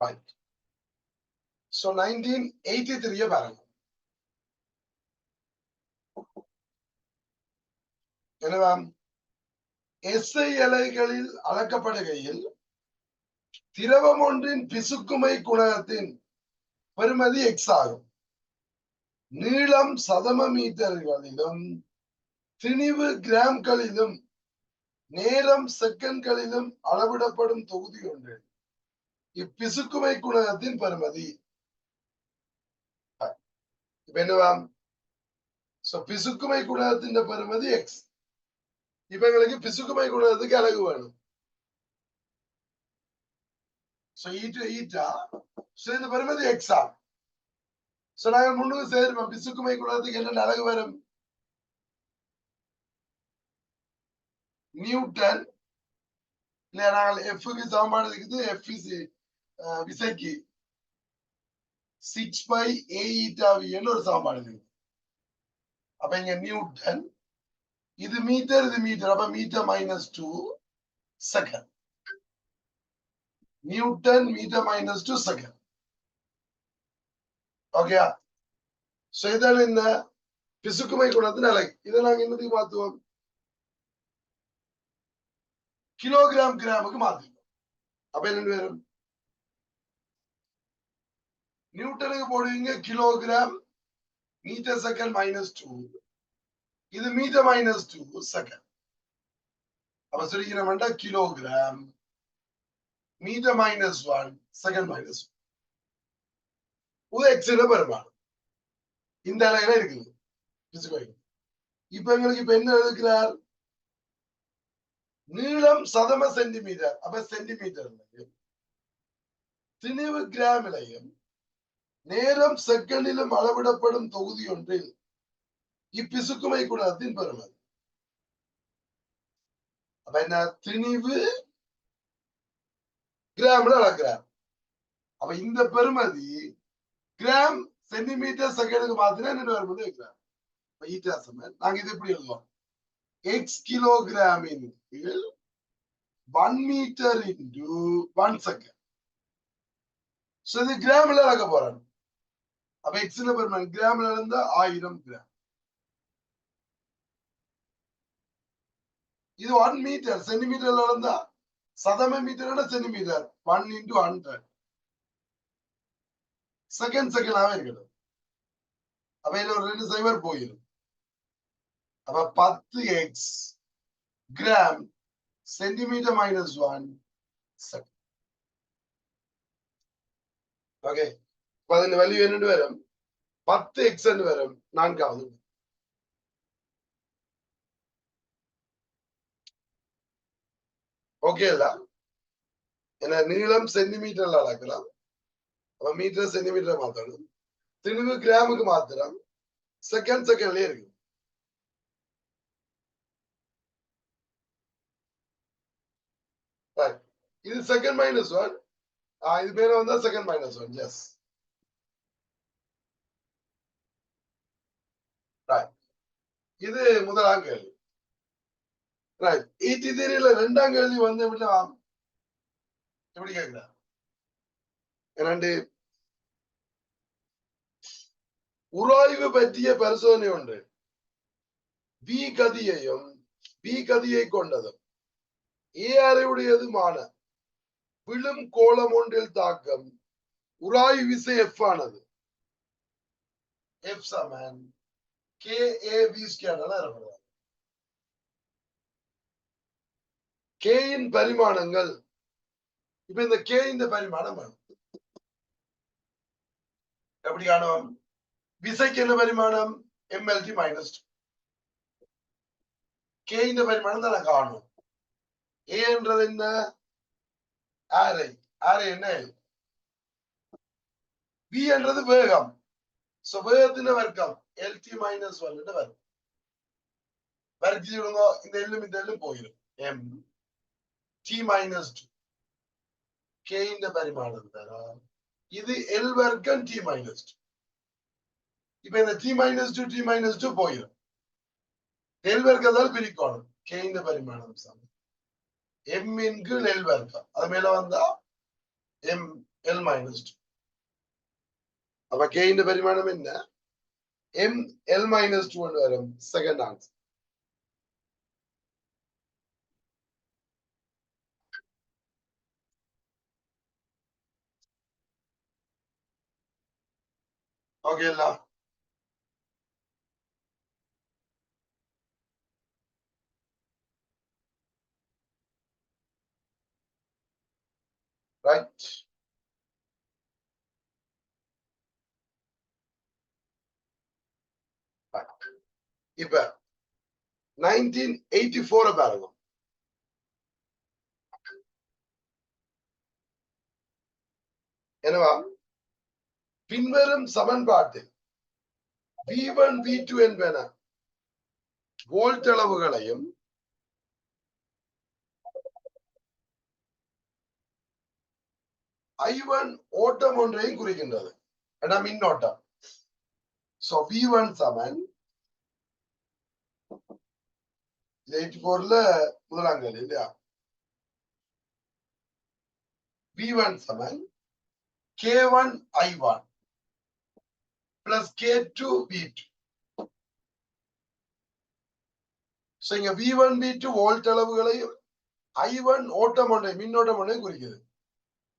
Right so nineteen eighty த்ரீய பாருங்க. எனவே எஸ்ஐ அலைகளில் அளக்கப்படுகையில் திரவம் ஒன்றின் பிசுக்குமை குணகத்தின் பெருமதி எக்ஸ் ஆகும். நீளம் சதம மீட்டர்களிலும் திணிவு கிராம்களிலும் நேரம் செகண்ட்களிலும் அளவிடப்படும் தொகுதி ஒன்று இப்பிசுக்குமை குணகத்தின் பருமதி. இப்ப என்னவாம் சோ பிசுக்குமை குணகத்தின் பருமதி எக்ஸ் இப்ப எங்களுக்கு பிசுக்குமை குணகத்துக்கு அழகு வேணும். சோ ஈட்டு ஈட்டா சோ இந்த பருமதி எக்ஸா சோ நாங்கள் முன்னுக்கு சேருவோம் பிசுக்குமை குணகத்துக்கு என்ன அழகு வரும்? நியூட்டன் இல்ல நாங்கள் எஃப்க்கு சமமான இருக்குது. எஃப் விசைக்கு. சிக்ஸ் பை ஏ ஈட்டாவின்னு ஒரு சமன்பாடு இருக்கு அப்ப இங்க நியூட்டன் இது மீட்டர் இது மீட்டர் அப்ப metre minus two second newton metre minus two second okay so இதான் என்ன? பிசுக்குமை குணத்தின் அலை இதை நாங்க என்னதுக்கு மாத்துவோம்? கிலோகிராம் கிராமுக்கு மாத்திப்போம். அப்ப என்ன வரும் நியூட்டனுக்கு போடுவீங்க kilogram metre second minus two இது மீட்டர் மைனஸ் டூ செகண்ட் அப்ப சொல்லிக்கிறோம்டா kilogram? Metre minus one second minus இது எக்ஸில பெருமாள் இந்த அலையில இருக்குது. இப்ப எங்களுக்கு இப்ப என்ன எழுதுகிறார்? நீளம் சதம சென்டிமீட்டர் அப்ப சென்டிமீட்டர் திணிவு கிராமிலையும் நேரம் செகண்டிலும் அளவிடப்படும் தொகுதி ஒன்றில் இப்பிசுக்குமை குணத்தின் பெருமை. அப்ப என்ன? திணிவு கிராம்ல அளக்கிறார். அப்ப இந்த பெருமதி கிராம் சென்டிமீட்டர் செகண்டுக்கு மாத்தினா என்ன வரும்போது வைக்கிறார். நாங்க இது எப்படி எழுதுவோம்? எக்ஸ் கிலோகிராமின் கீழ் one metre into one second so இது கிராம்ல அளக்க போறாங்க அப்ப எக்ஸ்ல பெருமான்? கிராம்ல இருந்தா ஆயிரம் கிராம். இது ஒன் மீட்டர் சென்டிமீட்டர்ல இருந்தா சதம மீட்டரோட centimetre one into hundred second செகண்டாவே இருக்கணும். அப்ப இதுல ஒரு ரெண்டு சைபர் போயிடும் அப்ப பத்து x gram centimetre minus one second okay അപ്പൊ അതിന്റെ വലിയ എന്നിട്ട് വരും பத்து எக்ஸன் வரும். நான்காவது. ஓகே இல்ல ஏன்னா நீளம் சென்டிமீட்டர்ல அளக்கலாம். அப்ப மீட்டர் சென்டிமீட்டர் மாத்தணும். திரும்பி கிராமுக்கு மாத்திரம் செகண்ட் செகண்ட்லயே இருக்கு இது செகண்ட் மைனஸ் ஒன் இது மேல வந்தா செகண்ட் மைனஸ் ஒன் எஸ் இது முதலாம் கேள்வி. ரைட் ஈட்டி தேரியில ரெண்டாம் கேள்வி வந்து எப்படின்னா எப்படி கேக்குறா ரெண்டு உராய்வு பற்றிய பரிசோதனை உண்டு பி கதியையும் பி கதியை கொண்டதும் ஏ அறிவுடையதுமான விழும் கோலம் ஒன்றில் தாக்கம் உராய்வு விசை எஃப் ஆனது. எஃப் சமன். கே ஏ பி ஸ்கேனால இருக்கக்கூடாது. கேயின் பரிமாணங்கள். இப்ப இந்த கே இந்த பரிமாணம் வேணும். எப்படி காணும்? விசைக்கு என்ன பரிமாணம்? எம்எல்டி மைனஸ் கே இந்த பரிமாணம் தான் காணும். காணும் ஏன்றது என்ன? ஆரை ஆரை என்ன? பி என்றது வேகம். சோ வேகத்தின் வர்க்கம்? எல்டி மைனஸ் ஒன் வரும் வர்க்கி விடுங்க இந்த எல்லும் இந்த எல்லும் போயிடும் M T minus two K இந்த பரிமாணம் தரா இது எல் வர்க்கம் டி மைனஸ் டூ இப்ப இந்த T minus two T minus two போயிடும் எல் வர்க்கத்தால் பிரிக்கணும் கே இந்த பரிமாணம் சமம் எம் இன்கு எல் வர்க்கம் அது மேல வந்தா எம் எல் மைனஸ் டூ அப்ப கேயின் பரிமாணம் என்ன எம் எல் மைனஸ் டூ வரும் செகண்ட் ஆன்சர் ஓகேங்களா இப்ப நைன்டீன் எயிட்டி ஃபோர பாருங்க. என்னவா? பின்வரும் சமன்பாட்டில் வி ஒன் வி டூ என்பன வோல்ட் அளவுகளையும் ஐ ஒன் ஓட்டம் ஒன்றையும் குறிக்கின்றது. ஏன்னா மின்னோட்டம். சோ வி ஒன் சமன் எயிட்டி போர்ல முதலாம் கேள்வி இல்லையா? V one seven K one I one plus K two V two so இங்க V one V two volt அளவுகளை ஐ ஒன் ஓட்டம் ஒன்றை மின்னோட்டம் ஒன்றை குறிக்கிறது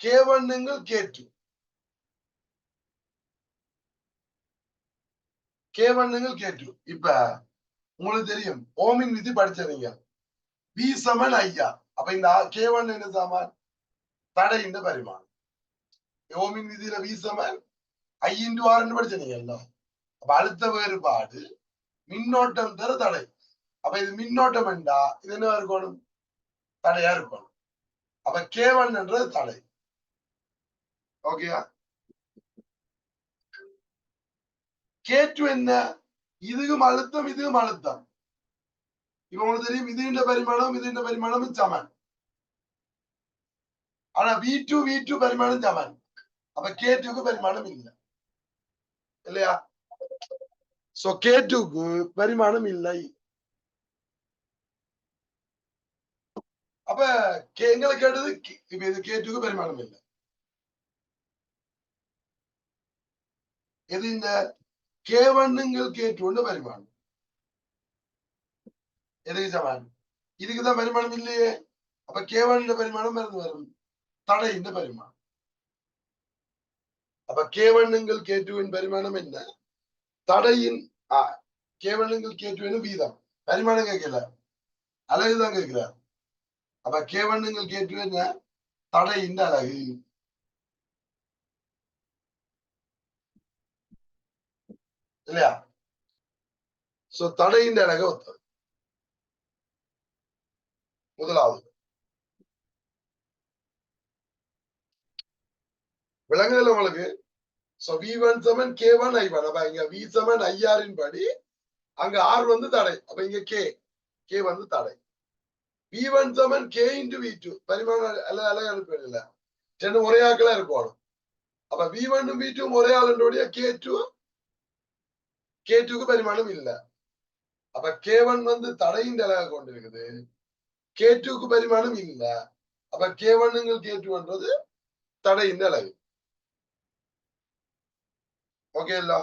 கே ஒன்னுங்கள் கே டூ கே ஒன்னுங்கள் கே டூ இப்ப உங்களுக்கு தெரியும். ஓமின் விதி படிச்சவங்க. வி சமன் ஐயா. அப்ப இந்த கே ஒன் என்ன சாமான் தடை இந்த பரிமாணம். ஓமின் விதியில வி சமன் ஐ இன்டு ஆர்னு படிச்சீங்கல்ல அப்ப அழுத்த வேறுபாடு மின்னோட்டம் தர தடை. அப்ப இது மின்னோட்டம் என்றா இது என்ன இருக்கணும்? தடையா இருக்கணும். அப்ப கே ஒன் என்றது தடை. ஓகேயா? கே டூ என்ன? இதுக்கும் அழுத்தம் இதுக்கும் அழுத்தம் இப்ப உங்களுக்கு தெரியும் இதுன்ற பரிமாணம் இதுன்ற பரிமாணமும் சமன் ஆனா வி டூ வி டூ பரிமாணம் சமன் அப்ப கே டூக்கு பரிமாணம் இல்லை இல்லையா சோ கே டூக்கு பரிமாணம் இல்லை அப்ப எங்களை கேட்டது இப்ப இது கே டூக்கு பரிமாணம் இல்லை எது இந்த கே ஒன்னுங்கள் கே டூன்னு பரிமாணம் எதுக்கு சமன் இதுக்குதான் வருமானம் இல்லையே. அப்ப கே பரிமாணம் மறந்து வரும். தடையின் பரிமாணம் அப்ப கேவண்ணுங்கள் கேட்டுவின் பரிமாணம் என்ன? தடையின் ஆ கேவண்ணுங்கள் கே வீதம். பரிமாணம் கேட்கல. அழகுதான் கேட்கிறார். அப்ப கேவண்ணுங்கள் ஒன்னுங்கள் தடையின் அழகு. இல்லையா? சோ தடையின் அழக ஒத்தது முதலாவது. விளங்குதல் உங்களுக்கு so V one seven K one I one அப்ப இங்க வி செவன் ஐஆரின் படி அங்க ஆர் வந்து தடை. அப்ப இங்க கே கே வந்து தடை. V one seven K into V two பரிமாணம் அல்ல அழகு அனுப்பி இல்ல ரெண்டு ஒரே ஆக்களா இருக்கணும் அப்ப வி ஒன்னும் வி டூ ஒரே ஆளுடைய கே டூ கே டூக்கு பரிமாணம் இல்ல. அப்ப கே ஒன் வந்து தடையின் தலையாக கொண்டிருக்குது. கே டூக்கு பரிமாணம் இல்ல. அப்ப கே ஒன்னுங்கள் கே டூன்றது தடையின் அழகு ஓகே இல்ல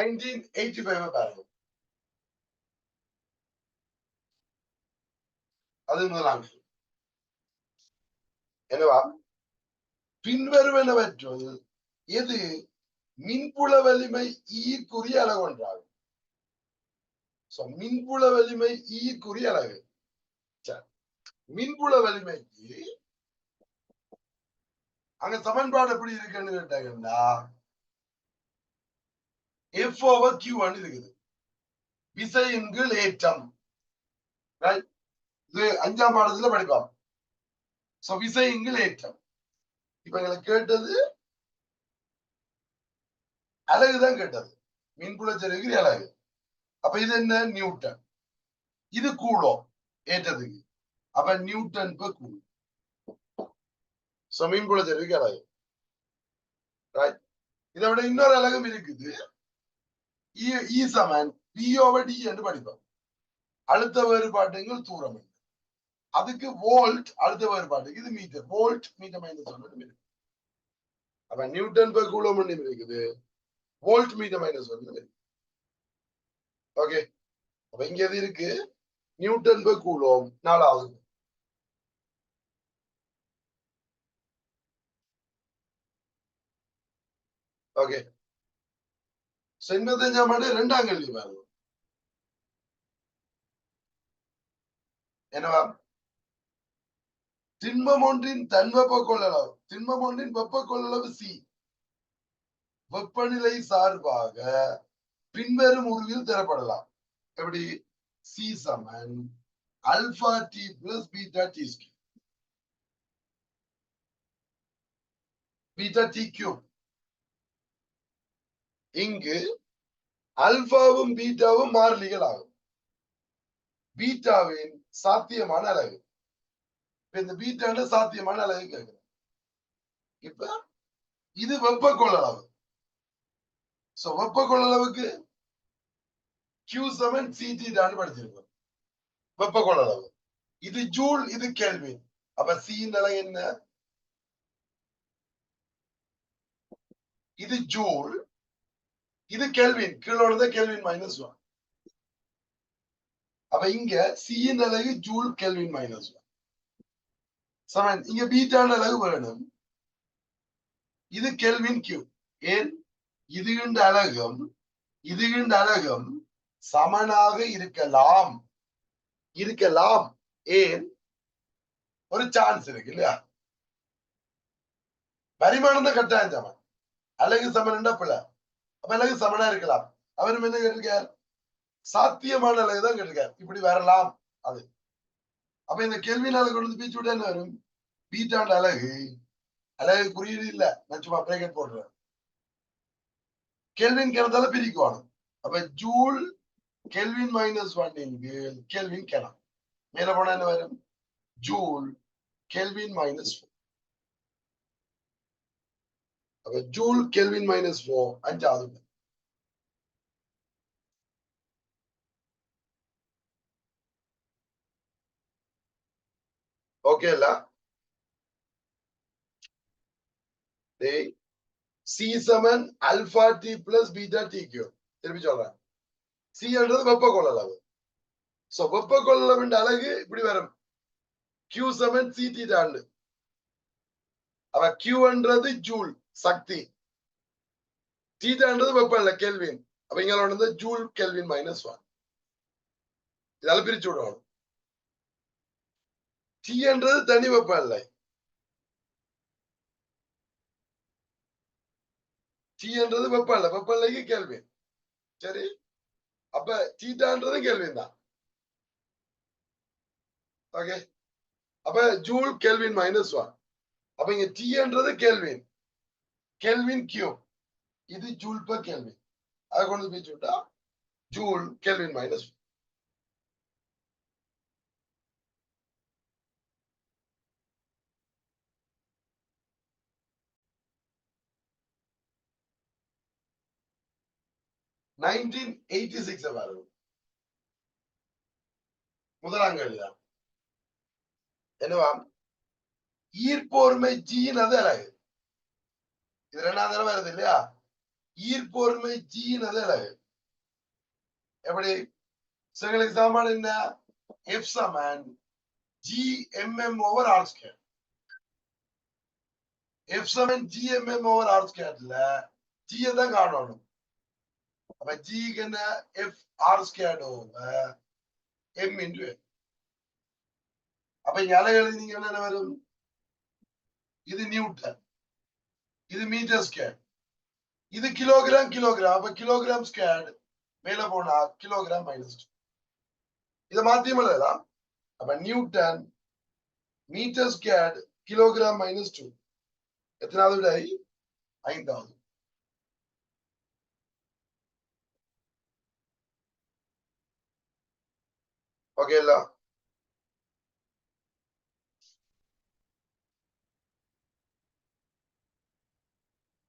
நைன்டீன் எயிட்டி ஃபைவ் பாருங்க அது முதலாம் கேள்வி. என்னவா? பின்வருவனவற்றுள் எது மின்புல வலிமை ஈர்க்குரிய அலகு ஒன்றாகும் மின்புல வலிமை ஈர்க்குரிய அழகு மின்புல வலிமைக்கு அங்க சமன்பாடு எப்படி இருக்குன்னு கேட்டாங்கன்னா எஃப் ஓவர் கியூ இருக்குது விசையின் கீழ் ஏற்றம் இது அஞ்சாம் பாடத்துல படிப்போம் சோ விசையின் கீழ் ஏற்றம் இப்ப எங்களை கேட்டது அழகுதான் கேட்டது மின்புல செருகிரி அழகு அப்ப இது என்ன நியூட்டன் இது கூலோ ஏற்றதுக்கு அப்ப நியூட்டன் per கூலோ சோ மீன்புல செருவிக்கு அழகு ரைட் இதை விட இன்னொரு அழகும் இருக்குது இ சமன் அழுத்த வேறுபாட்டுங்கள் தூரம் அதுக்கு வோல்ட் அழுத்த வேறுபாடு இது மீட்டர் வோல்ட் மீட்டர் மைனஸ் இருக்கு அப்ப நியூட்டன் பெர் கூலம் இருக்குது வோல்ட் மீட்டர் மைனஸ் ஒன்று இருக்கு ஓகே அப்ப இங்க எது இருக்கு நியூட்டன் பெர் கூலோம் நாலாவது ஓகே எண்பத்தஞ்சாம் ஆண்டு இரண்டாம் கேள்வி பாருங்க. என்னவா? திண்மம் ஒன்றின் தன்வெப்ப கொள்ளளவு திண்மம் ஒன்றின் வெப்ப கொள்ளளவு சி வெப்பநிலை சார்பாக பின்வரும் உருவில் தரப்படலாம். எப்படி? சி சமன் alpha T plus beta T ஸ்கி beta T cube இங்கு அல்பாவும் பீட்டாவும் மாறிலிகள் ஆகும் பீட்டாவின் சாத்தியமான அழகு இப்ப இந்த பீட்டான சாத்தியமான அழகு கேட்கிறேன் இப்ப இது வெப்ப கொள்ளளவு சோ வெப்ப கொள்ளளவுக்கு கியூ செவன் சிடி தான் படிச்சிருக்கோம். வெப்ப கொள்ளளவு இது ஜூல் இது கேள்வி அப்ப சியின் நிலை என்ன? இது ஜூல் இது கெல்வின் கீழோட கெல்வின் மைனஸ் ஒன் அப்ப இங்க சியின் அழகு ஜூல் கெல்வின் மைனஸ் ஒன் சமன் இங்க பீட்டான அழகு வேணும். இது கெல்வின் கியூ ஏன்? இதுகின்ற அலகும் இதுகின்ற அலகும் சமனாக இருக்கலாம். இருக்கலாம். ஏன்? ஒரு சான்ஸ் இருக்கு இல்லையா? பரிமாணம் தான் கட்டாயம் சமன் அழகு சமன் என்ன பிள்ளை அப்ப அழகு சமனா இருக்கலாம். அவரும் என்ன கேட்டிருக்கார்? சாத்தியமான அழகு தான் கேட்டிருக்கார். இப்படி வரலாம். அது. அப்ப இந்த கேள்வினால கொண்டு வந்து பீச்சு விட என்ன வரும்? பீட்டாண்ட அழகு. அழகு குறியீடு இல்ல. நான் சும்மா பிரேக்கெட் போடுறேன். கேள்வின் கிணத்தால பிரிக்குவானும் அப்ப ஜூல் கெல்வின் மைனஸ் ஒன் இன்கு கெல்வின் கிணம். மேல போனா என்ன வரும்? Joule kelvin minus one joule kelvin minus four அஞ்சாவது ஓகே இல்ல അല്ല சி சமன் alpha T plus beta T cube திருப்பி சொல்றேன். சி வெப்ப கொள்ளளவு சோ வெப்ப கொள்ளளவின் அழகு இப்படி வரும். கியூ செவன் சி டி அவ கியூன்றது ஜூல். சக்தி. தீட்டான்றது வெப்பம் இல்ல கெல்வின் அப்ப இங்க வந்து ஜூல் கெல்வின் மைனஸ் ஒன் இதால பிரிச்சு விடணும். தீன்றது தனி வெப்பம் இல்லை. தீன்றது வெப்பம் இல்லை. வெப்பம் இல்லைக்கு கேள்வின் சரி? அப்ப தீட்டான்றது கேள்வின் தான். ஓகே அப்ப ஜூல் கேள்வின் மைனஸ் ஒன் அப்ப இங்க டீன்றது கேள்வின் கெல்வின் கியூப் இது ஜூல் பர் கெல்வின் அதை கொண்டு போய் விட்டா joule kelvin minus nineteen eighty six பாருங்க முதலாம் கேள்விதான் என்னவா ஈர்ப்போர்மை ஜீன் அது அழகு இது ரெண்டாம் தடவை வருது இல்லையா ஈர்ப்பொருமை ஜீன் அது அழகு எப்படி எங்களுக்கு சமன்பாடு என்ன எஃப் சமன் G M M over R square F சமன் G M M over R ஸ்கேர்ல ஜியை தான் காணணும் அப்ப ஜிக்கு என்ன F R squared over M into அப்ப இங்க அலை எழுதினீங்க என்ன வரும் இது நியூட்டன் இது மீட்டர் ஸ்கேர் இது கிலோகிராம் கிலோகிராம் அப்ப கிலோகிராம் ஸ்கேர் மேல போனா கிலோகிராம் மைனஸ் டூ இதை மாத்தியம் எழுதலாம். அப்ப newton metre square kilogram minus two எத்தனாவது விடை? ஐந்தாவது. ஓகே இல்ல